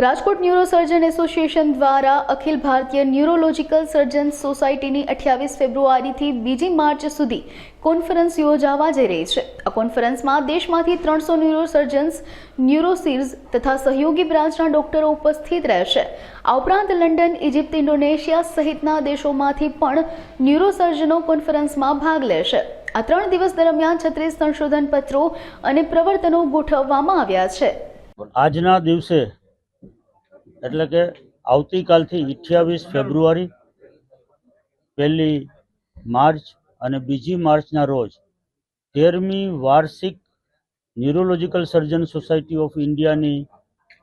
Rajkot neurosurgeon association દ્વારા Akhil Bharatiya neurological સર્જન સોસાયટીની અઠ્યાવીસ ફેબ્રુઆરીથી બીજી માર્ચ સુધી કોન્ફરન્સ યોજાવા જઈ રહી છે. આ કોન્ફરન્સમાં દેશમાંથી ત્રણસો ન્યુરોસર્જન્સ, ન્યુરોસીર્સ તથા સહયોગી બ્રાન્ચના ડોક્ટરો ઉપસ્થિત રહેશે. આ ઉપરાંત લંડન, ઇજિપ્ત, ઇન્ડોનેશિયા સહિતના દેશોમાંથી પણ ન્યુરોસર્જનો કોન્ફરન્સમાં ભાગ લેશે. આ ત્રણ દિવસ દરમિયાન છત્રીસ સંશોધન પત્રો અને પ્રવર્તનો ગોઠવવામાં આવ્યા છે. આજના દિવસે એટલે કે આવતીકાલથી અઠ્યાવીસ ફેબ્રુઆરી, પહેલી માર્ચ અને બીજી માર્ચના રોજ તેરમી વાર્ષિક ન્યુરોલોજીકલ સર્જન સોસાયટી ઓફ ઇન્ડિયાની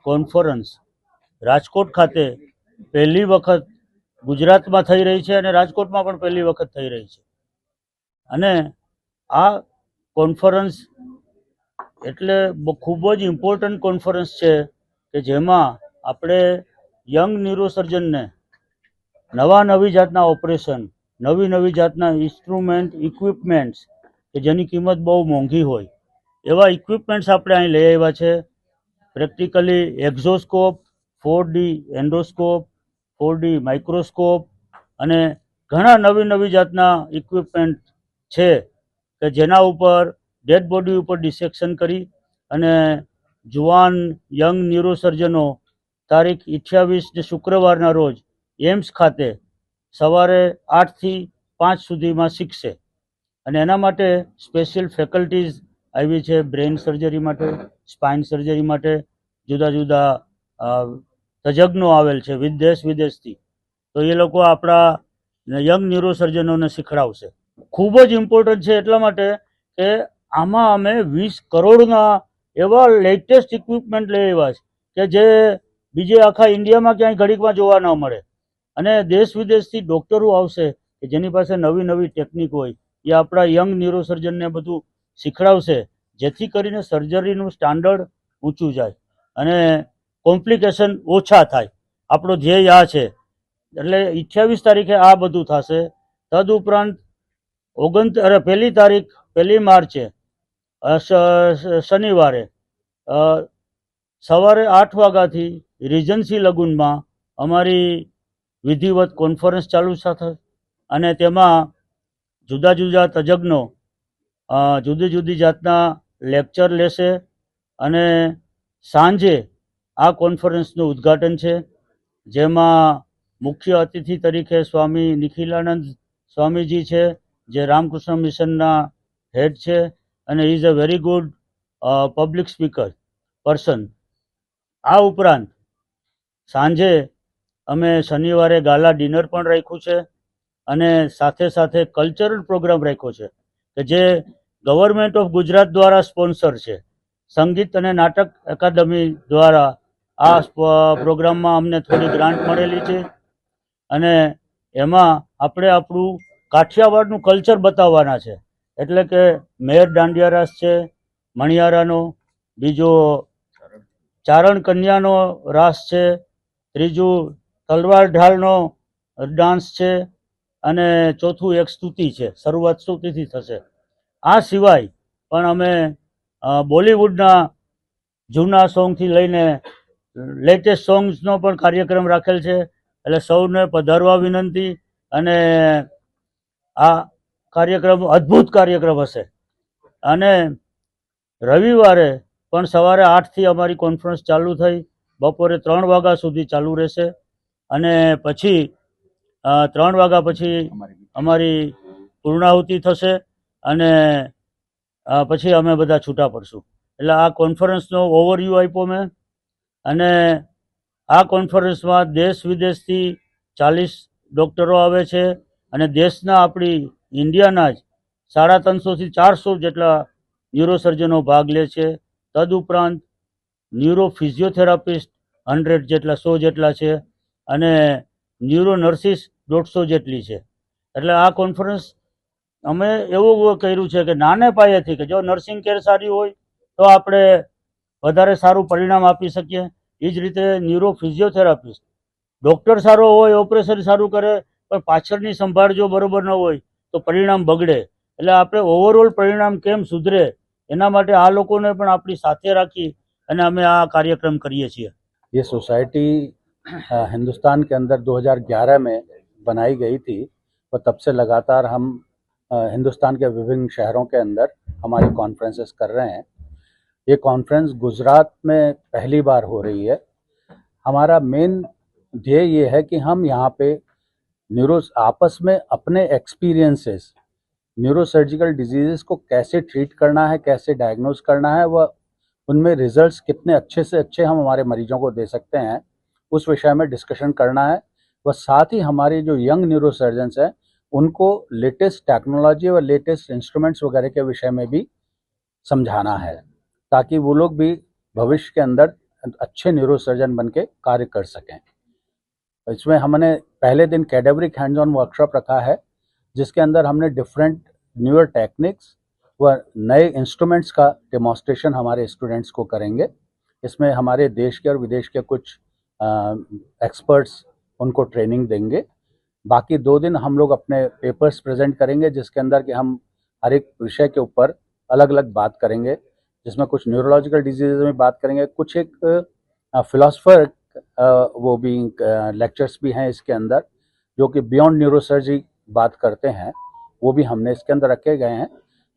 કોન્ફરન્સ રાજકોટ ખાતે પહેલી વખત ગુજરાતમાં થઈ રહી છે અને રાજકોટમાં પણ પહેલી વખત થઈ રહી છે. અને આ કોન્ફરન્સ એટલે ખૂબ જ ઇમ્પોર્ટન્ટ કોન્ફરન્સ છે કે જેમાં આપણે યંગ ન્યુરોસર્જનને નવા નવી જાતના ઓપરેશન નવી નવી જાતના ઇન્સ્ટ્રુમેન્ટ ઇક્વિપમેન્ટ્સ કે જેની કિંમત બહુ મોંઘી હોય, એવા ઇક્વિપમેન્ટ્સ આપણે અહીં લઈ આવ્યા છે. Practically exoscope four D endoscope four D microscope અને ઘણા નવી નવી જાતના ઇક્વિપમેન્ટ છે કે જેના ઉપર ડેડ બોડી ઉપર ડિસેક્શન કરી અને જુવાન યંગ ન્યુરોસર્જનો તારીખ અઠ્યાવીસ શુક્રવારના રોજ એમ્સ ખાતે સવારે આઠથી પાંચ સુધીમાં શીખશે. અને એના માટે સ્પેશિયલ ફેકલ્ટીઝ આવી છે બ્રેઇન સર્જરી માટે, સ્પાઇન સર્જરી માટે, જુદા જુદા તજજ્ઞો આવેલ છે વિદેશ વિદેશથી. તો એ લોકો આપણા યંગ ન્યુરોસર્જનોને શીખડાવશે. ખૂબ જ ઇમ્પોર્ટન્ટ છે એટલા માટે કે આમાં અમે વીસ કરોડના એવા લેટેસ્ટ ઇક્વિપમેન્ટ લઈ આવ્યા છે કે જે બીજે આખા ઇન્ડિયામાં ક્યાંય ઘડીકમાં જોવા ન મળે. અને દેશ વિદેશથી ડૉક્ટરો આવશે કે જેની પાસે નવી નવી ટેકનિક હોય, એ આપણા યંગ ન્યુરોસર્જનને બધું શીખડાવશે, જેથી કરીને સર્જરીનું સ્ટાન્ડર્ડ ઊંચું જાય અને કોમ્પ્લિકેશન ઓછા થાય. આપણો ધ્યેય આ છે. એટલે અઠ્યાવીસ તારીખે આ બધું થશે. તદુપરાંત ઓગણ, અરે પહેલી તારીખ, પહેલી માર્ચે શનિવારે સવારે આઠ વાગ્યાથી રિજન્સી લગુનમાં અમારી વિધિવત કોન્ફરન્સ ચાલુ સાથે અને તેમાં જુદા જુદા તજજ્ઞો જુદી જુદી જાતના લેક્ચર લેશે અને સાંજે આ કોન્ફરન્સનું ઉદ્ઘાટન છે, જેમાં મુખ્ય અતિથિ તરીકે સ્વામી નિખિલાનંદ સ્વામીજી છે, જે રામકૃષ્ણ મિશનના હેડ છે અને is a very good public speaker person આ ઉપરાંત સાંજે અમે શનિવારે ગાલા ડિનર પણ રાખ્યું છે અને સાથે સાથે કલ્ચરલ પ્રોગ્રામ રાખ્યો છે કે જે ગવર્મેન્ટ ઓફ ગુજરાત દ્વારા સ્પોન્સર છે. સંગીત અને નાટક અકાદમી દ્વારા આ પ્રોગ્રામમાં અમને થોડી ગ્રાન્ટ મળેલી છે અને એમાં આપણે આપણું કાઠિયાવાડનું કલ્ચર બતાવવાના છે. એટલે કે મેર દાંડિયા રાસ છે, મણિયારાનો, બીજો ચારણ કન્યાનો રાસ છે ત્રીજું, તલવાર ઢાલનો ડાન્સ છે અને ચોથું એક સ્તુતિ છે. શરૂઆત સ્તુતિથી થશે. આ સિવાય પણ અમે બોલિવૂડના જૂના સોંગથી લઈને લેટેસ્ટ સોંગ્સનો પણ કાર્યક્રમ રાખેલ છે. એટલે સૌને પધારવા વિનંતી અને આ કાર્યક્રમ અદ્ભુત કાર્યક્રમ હશે. અને રવિવારે પણ સવારે આઠથી અમારી કોન્ફરન્સ ચાલુ થઈ. બપોરે ત્રણ વાગ્યા સુધી ચાલુ રહેશે. અને પછી ત્રણ વાગ્યા પછી અમારી પૂર્ણાહુતિ થશે અને પછી અમે બધા છૂટા પડશું. એટલે આ કોન્ફરન્સનો ઓવરવ્યૂ આપ્યો મેં. અને આ કોન્ફરન્સમાં દેશ વિદેશથી ચાલીસ ડૉક્ટરો આવે છે અને દેશના આપણી ઇન્ડિયાના જ સાડા ત્રણસોથી ચારસો જેટલા ન્યુરોસર્જનો ભાગ લે છે. તદુપરાંત ન્યુરો ફિઝિયોથેરાપિસ્ટ હંડ્રેડ જેટલા, સો જેટલા છે અને ન્યુરો નર્સિસ દોઢસો જેટલી છે. એટલે આ કોન્ફરન્સ અમે એવું કર્યું છે કે નાને પાયેથી કે જો નર્સિંગ કેર સારી હોય તો આપણે વધારે સારું પરિણામ આપી શકીએ. એ જ રીતે ન્યુરો ફિઝિયોથેરાપિસ્ટ ડૉક્ટર સારો હોય ઓપરેશન સારું કરે, પણ પાછળની સંભાળ જો બરોબર ન હોય તો પરિણામ બગડે. એટલે આપણે ઓવરઓલ પરિણામ કેમ સુધરે એના માટે આ લોકોને પણ આપણી સાથે રાખી અને અમે આ કાર્યક્રમ કરીએ છીએ. ये सोसाइटी हिंदुस्तान के अंदर 2011 में बनाई गई थी और तब से लगातार हम हिंदुस्तान के विभिन्न शहरों के अंदर हमारी कॉन्फ्रेंसेस कर रहे हैं। ये कॉन्फ्रेंस गुजरात में पहली बार हो रही है। हमारा मेन ध्येय ये है कि हम यहाँ पे न्यूरो आपस में अपने एक्सपीरियंसेस न्यूरोसर्जिकल डिजीजेस को कैसे ट्रीट करना है, कैसे डायग्नोज करना है, वह उनमें रिजल्ट्स कितने अच्छे से अच्छे हम हमारे मरीजों को दे सकते हैं, उस विषय में डिस्कशन करना है। व साथ ही हमारे जो यंग न्यूरोसर्जन्स हैं, उनको लेटेस्ट टेक्नोलॉजी व लेटेस्ट इंस्ट्रूमेंट्स वगैरह के विषय में भी समझाना है, ताकि वो लोग भी भविष्य के अंदर अच्छे न्यूरोसर्जन बन के कार्य कर सकें। इसमें हमने पहले दिन कैडेवरिक हैंड्स ऑन वर्कशॉप रखा है, जिसके अंदर हमने डिफरेंट न्यूअर टेक्निक्स व नए इंस्ट्रूमेंट्स का डेमोन्स्ट्रेशन हमारे स्टूडेंट्स को करेंगे। इसमें हमारे देश के और विदेश के कुछ एक्सपर्ट्स उनको ट्रेनिंग देंगे। बाकी दो दिन हम लोग अपने पेपर्स प्रेजेंट करेंगे, जिसके अंदर कि हम हर एक विषय के ऊपर अलग अलग बात करेंगे, जिसमें कुछ न्यूरोलॉजिकल डिज़ीज़ में बात करेंगे। कुछ एक फिलोसफर वो भी लेक्चर्स भी हैं इसके अंदर, जो कि बियॉन्ड न्यूरोसर्जी बात करते हैं, वो भी हमने इसके अंदर रखे गए हैं।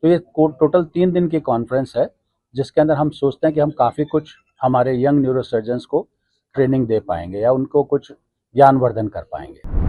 तो ये टोटल तीन दिन की कॉन्फ्रेंस है जिसके अंदर हम सोचते हैं कि हम काफ़ी कुछ हमारे यंग न्यूरोसर्जन्स को ट्रेनिंग दे पाएंगे या उनको कुछ ज्ञानवर्धन कर पाएंगे